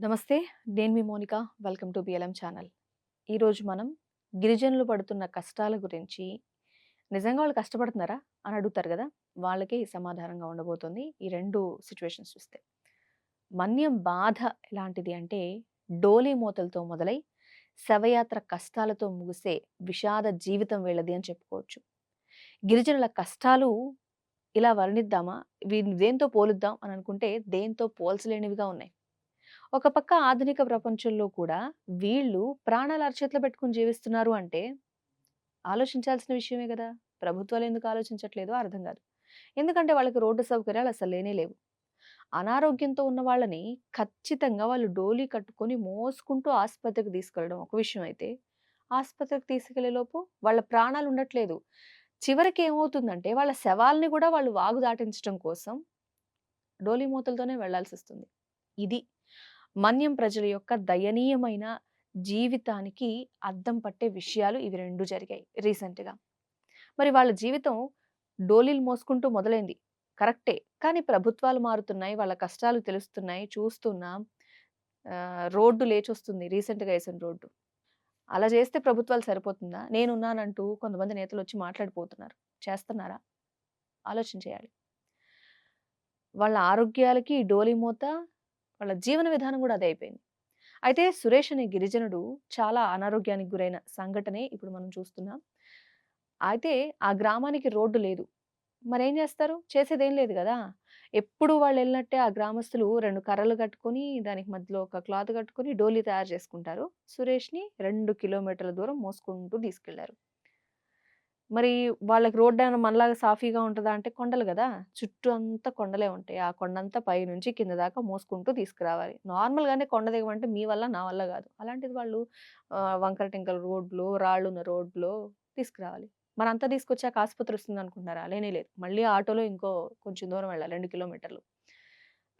నమస్తే నేను మీ Monika. Welcome to BLM channel. ఈరోజు మనం గిరిజనులు పడుతున్న కష్టాల గురించి నిజంగా వాళ్ళు కష్టపడుతున్నారా అని అడుగుతారు కదా? వాళ్ళకే ఈ సమాధానంగా ఉండబోతుంది ఈ రెండు సిచ్యువేషన్స్ చూస్తే. మన్యం బాధ ఎలాంటిది అంటే డోలీ మూతలతో మొదలై శవయాత్ర కష్టాలతో ముగిసే విషాద జీవితం వీళ్ళది అని చెప్పుకోవచ్చు. గిరిజనుల కష్టాలు ఇలా వర్ణిద్దామా? వీ దేంతో పోలుద్దాం అని అనుకుంటే దేంతో పోల్చలేనివిగా ఉన్నాయి. ఒక పక్క ఆధునిక ప్రపంచంలో కూడా వీళ్ళు ప్రాణాలు అరచేతిలో పెట్టుకుని జీవిస్తున్నారు అంటే ఆలోచించాల్సిన విషయమే కదా! ప్రభుత్వాలు ఎందుకు ఆలోచించట్లేదో అర్థం కాదు. ఎందుకంటే వాళ్ళకి రోడ్డు సౌకర్యాలు అసలు లేనే లేవు. అనారోగ్యంతో ఉన్న వాళ్ళని ఖచ్చితంగా వాళ్ళు డోలీ కట్టుకొని మోసుకుంటూ ఆసుపత్రికి తీసుకెళ్ళడం ఒక విషయం అయితే ఆసుపత్రికి తీసుకెళ్ళేలోపు వాళ్ళ ప్రాణాలు ఉండట్లేదు. చివరికి ఏమవుతుందంటే వాళ్ళ శవాల్ని కూడా వాళ్ళు వాగు దాటించడం కోసం డోలీ మూతలతోనే వెళ్ళాల్సి వస్తుంది. ఇది మన్యం ప్రజల యొక్క దయనీయమైన జీవితానికి అద్దం పట్టే విషయాలు ఇవి రెండు జరిగాయి రీసెంట్గా. మరి వాళ్ళ జీవితం డోలీలు మోసుకుంటూ మొదలైంది. కరెక్టే. కానీ ప్రభుత్వాలు మారుతున్నాయి వాళ్ళ కష్టాలు తెలుస్తున్నాయి చూస్తున్నాం రోడ్డు లేచొస్తుంది రీసెంట్గా వేసిన రోడ్డు. అలా చేస్తే ప్రభుత్వాలు సరిపోతుందా? నేనున్నానంటూ కొంతమంది నేతలు వచ్చి మాట్లాడిపోతున్నారు. చేస్తున్నారా? ఆలోచన చేయాలి. వాళ్ళ ఆరోగ్యాలకి డోలి మూత వాళ్ళ జీవన విధానం కూడా అదే అయిపోయింది. అయితే సురేష్ అనే గిరిజనుడు చాలా అనారోగ్యానికి గురైన సంఘటనే ఇప్పుడు మనం చూస్తున్నాం. అయితే ఆ గ్రామానికి రోడ్డు లేదు. మరేం చేస్తారు? చేసేదేం లేదు కదా. ఎప్పుడు వాళ్ళు వెళ్ళినట్టే ఆ గ్రామస్తులు రెండు కర్రలు కట్టుకొని దానికి మధ్యలో ఒక క్లాత్ కట్టుకొని డోలీ తయారు చేసుకుంటారు. సురేష్ని రెండు కిలోమీటర్ల దూరం మోసుకుంటూ తీసుకెళ్ళారు. మరి వాళ్ళకి రోడ్డు ఏమైనా మనలాగా సాఫీగా ఉంటుందా అంటే కొండలు కదా! చుట్టూ అంతా కొండలే ఉంటాయి. ఆ కొండంతా పై నుంచి కింద దాకా మోసుకుంటూ తీసుకురావాలి. నార్మల్గానే కొండ దిగమంటే మీ వల్ల నా వల్ల కాదు. అలాంటిది వాళ్ళు వంకర టింకల రోడ్లు రాళ్ళు ఉన్న రోడ్లు తీసుకురావాలి. మరి అంతా తీసుకొచ్చాక ఆసుపత్రి వస్తుంది అనుకుంటున్నారా? లేనే లేదు. మళ్ళీ ఆటోలో ఇంకో కొంచెం దూరం వెళ్ళాలి రెండు కిలోమీటర్లు.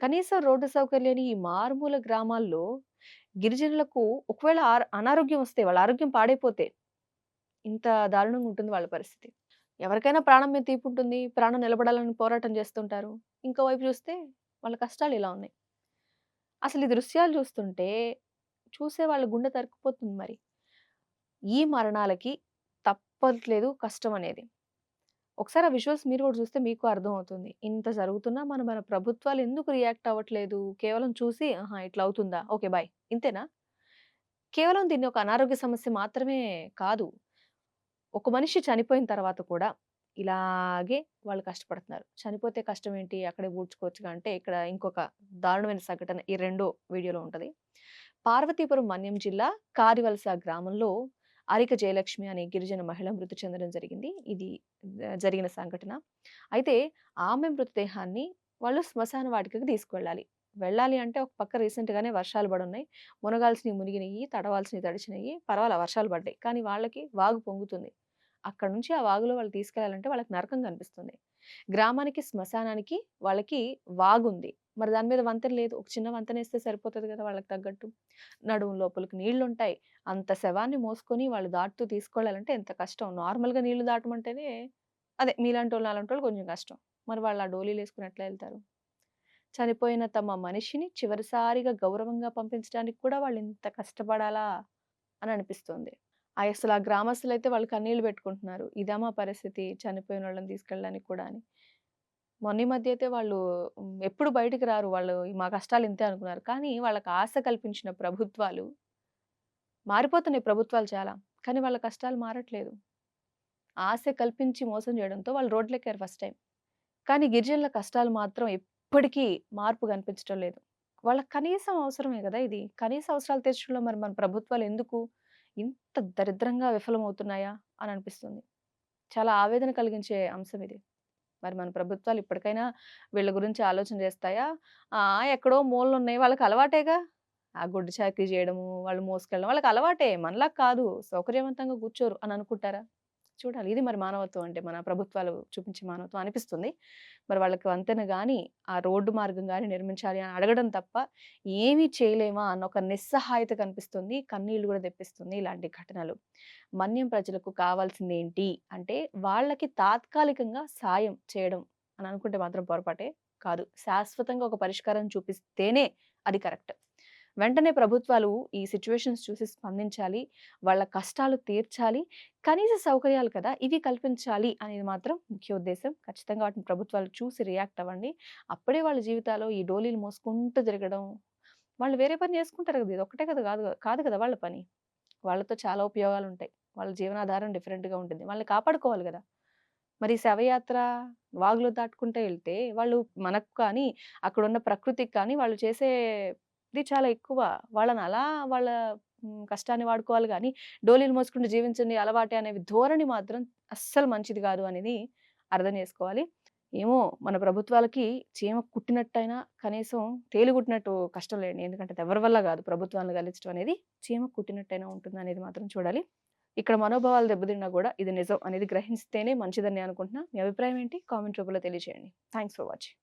కనీసం రోడ్డు సౌకర్యాన్ని ఈ మారుమూల గ్రామాల్లో గిరిజనులకు ఒకవేళ అనారోగ్యం వస్తే వాళ్ళ ఆరోగ్యం పాడైపోతే ఇంత దారుణంగా ఉంటుంది వాళ్ళ పరిస్థితి. ఎవరికైనా ప్రాణం మీద తీపి ఉంటుంది ప్రాణం నిలబడాలని పోరాటం చేస్తుంటారు. ఇంకోవైపు చూస్తే వాళ్ళ కష్టాలు ఇలా ఉన్నాయి. అసలు ఈ దృశ్యాలు చూస్తుంటే చూసే వాళ్ళ గుండె తరుక్కుపోతుంది మరి. ఈ మరణాలకి తప్పట్లేదు కష్టం అనేది. ఒకసారి ఆ విజువల్స్ మీరు కూడా చూస్తే మీకు అర్థం అవుతుంది ఇంత జరుగుతున్నా మన మన ప్రభుత్వాలు ఎందుకు రియాక్ట్ అవ్వట్లేదు? కేవలం చూసి ఆహా ఇట్లా అవుతుందా? Okay bye. ఇంతేనా? కేవలం దీన్ని ఒక అనారోగ్య సమస్య మాత్రమే కాదు. ఒక మనిషి చనిపోయిన తర్వాత కూడా ఇలాగే వాళ్ళు కష్టపడుతున్నారు. చనిపోతే కష్టం ఏంటి? అక్కడే పూడ్చుకోవచ్చు అంటే ఇక్కడ ఇంకొక దారుణమైన సంఘటన ఈ రెండో వీడియోలో ఉంటుంది. పార్వతీపురం మన్యం జిల్లా కారివలస గ్రామంలో అరిక జయలక్ష్మి అనే గిరిజన మహిళ మృతి చెందడం జరిగింది. ఇది జరిగిన సంఘటన. అయితే ఆమె మృతదేహాన్ని వాళ్ళు శ్మశాన వాటికకి తీసుకువెళ్ళాలి. వెళ్ళాలి అంటే ఒక పక్క రీసెంట్గానే వర్షాలు పడున్నాయి. మునగాల్సినవి మునిగినవి తడవాల్సినవి తడిచినవి పర్వాలేదు వర్షాలు పడ్డాయి. కానీ వాళ్ళకి వాగు పొంగుతుంది. అక్కడ నుంచి ఆ వాగులో వాళ్ళు తీసుకెళ్ళాలంటే వాళ్ళకి నరకం కనిపిస్తుంది. గ్రామానికి శ్మశానానికి వాళ్ళకి వాగుంది. మరి దాని మీద వంతెన లేదు. ఒక చిన్న వంతెన వేస్తే సరిపోతుంది కదా వాళ్ళకి తగ్గట్టు. నడుము లోపలికి నీళ్ళు ఉంటాయి అంత శవాన్ని మోసుకొని వాళ్ళు దాటుతూ తీసుకెళ్ళాలంటే ఎంత కష్టం. నార్మల్గా నీళ్ళు దాటమంటేనే అదే మీలాంటి వాళ్ళు అలాంటి వాళ్ళు కొంచెం కష్టం. మరి వాళ్ళు ఆ డోలీలు వేసుకుని ఎట్లా వెళ్తారు? చనిపోయిన తమ మనిషిని చివరిసారిగా గౌరవంగా పంపించడానికి కూడా వాళ్ళు ఇంత కష్టపడాలా? అని అనిపిస్తుంది. అసలు ఆ గ్రామస్తులు అయితే వాళ్ళు కన్నీళ్ళు పెట్టుకుంటున్నారు. ఇదా మా పరిస్థితి చనిపోయిన వాళ్ళని తీసుకెళ్ళడానికి కూడా అని. మొన్న మధ్య అయితే వాళ్ళు ఎప్పుడు బయటికి రారు. వాళ్ళు మా కష్టాలు ఇంతే అనుకున్నారు. కానీ వాళ్ళకి ఆశ కల్పించిన ప్రభుత్వాలు మారిపోతున్నాయి ప్రభుత్వాలు చాలా. కానీ వాళ్ళ కష్టాలు మారట్లేదు. ఆశ కల్పించి మోసం చేయడంతో వాళ్ళు రోడ్లెక్కారు ఫస్ట్ టైం. కానీ గిరిజనుల కష్టాలు మాత్రం ఎప్పటికీ మార్పు కనిపించడం లేదు. వాళ్ళకి కనీసం అవసరమే కదా ఇది. కనీస అవసరాలు తీర్చడంలో మరి మన ప్రభుత్వాలు ఎందుకు ఇంత దరిద్రంగా విఫలమవుతున్నాయా? అని అనిపిస్తుంది చాలా ఆవేదన కలిగించే అంశం ఇది. మరి మన ప్రభుత్వాలు ఇప్పటికైనా వీళ్ళ గురించి ఆలోచన చేస్తాయా? ఎక్కడో మూలలు ఉన్నాయి వాళ్ళకి అలవాటేగా? ఆ గుడ్డు చాకరీ చేయడము వాళ్ళు మోసుకెళ్ళడం వాళ్ళకి అలవాటే. మనలా కాదు. సౌకర్యవంతంగా కూర్చోరు అని అనుకుంటారా? చూడాలి. ఇది మరి మానవత్వం అంటే మన ప్రభుత్వాలు చూపించే మానవత్వం అనిపిస్తుంది. మరి వాళ్ళకి వంతెన కానీ ఆ రోడ్డు మార్గం కానీ నిర్మించాలి అని అడగడం తప్ప ఏమీ చేయలేమా అన్న ఒక నిస్సహాయత కనిపిస్తుంది. కన్నీళ్ళు కూడా తెప్పిస్తుంది ఇలాంటి ఘటనలు. మన్యం ప్రజలకు కావాల్సింది ఏంటి అంటే వాళ్ళకి తాత్కాలికంగా సాయం చేయడం అని అనుకుంటే మాత్రం పొరపాటే కాదు. శాశ్వతంగా ఒక పరిష్కారం చూపిస్తేనే అది కరెక్ట్. వెంటనే ప్రభుత్వాలు ఈ సిచ్యువేషన్స్ చూసి స్పందించాలి. వాళ్ళ కష్టాలు తీర్చాలి. కనీస సౌకర్యాలు కదా! ఇవి కల్పించాలి అనేది మాత్రం ముఖ్య ఉద్దేశం ఖచ్చితంగా వాటిని ప్రభుత్వాలు చూసి రియాక్ట్ అవ్వండి. అప్పుడే వాళ్ళ జీవితాల్లో ఈ డోలీలు మోసుకుంటూ తిరగడం వాళ్ళు వేరే పని చేసుకుంటారు కదా! ఇది ఒక్కటే కదా! కాదు కాదు కదా వాళ్ళ పని. వాళ్ళతో చాలా ఉపయోగాలు ఉంటాయి వాళ్ళ జీవనాధారం డిఫరెంట్‌గా ఉంటుంది. వాళ్ళని కాపాడుకోవాలి కదా మరి శవయాత్ర వాగులో దాటుకుంటూ వెళ్తే వాళ్ళు మనకు కానీ, అక్కడున్న ప్రకృతికి కానీ వాళ్ళు చేసే ఇది చాలా ఎక్కువ. వాళ్ళని అలా వాళ్ళ కష్టాన్ని వాడుకోవాలి కానీ డోలీలు మోసుకుంటూ జీవించండి అలవాటే అనేవి ధోరణి మాత్రం అస్సలు మంచిది కాదు అనేది అర్థం చేసుకోవాలి ఏమో మన ప్రభుత్వాలకి చీమ కుట్టినట్టయినా కనీసం తేలిగుట్టినట్టు కష్టం లేండి. ఎందుకంటే ఎవరి వల్ల కాదు ప్రభుత్వాలను గెలిచడం అనేది. చీమ కుట్టినట్టయినా ఉంటుందనేది మాత్రం చూడాలి. ఇక్కడ మనోభావాలు దెబ్బతిన్నా కూడా ఇది నిజం అనేది గ్రహిస్తేనే మంచిదని అనుకుంటున్నా. మీ అభిప్రాయం ఏంటి? కామెంట్ రూపంలో తెలియజేయండి. Thanks for watching.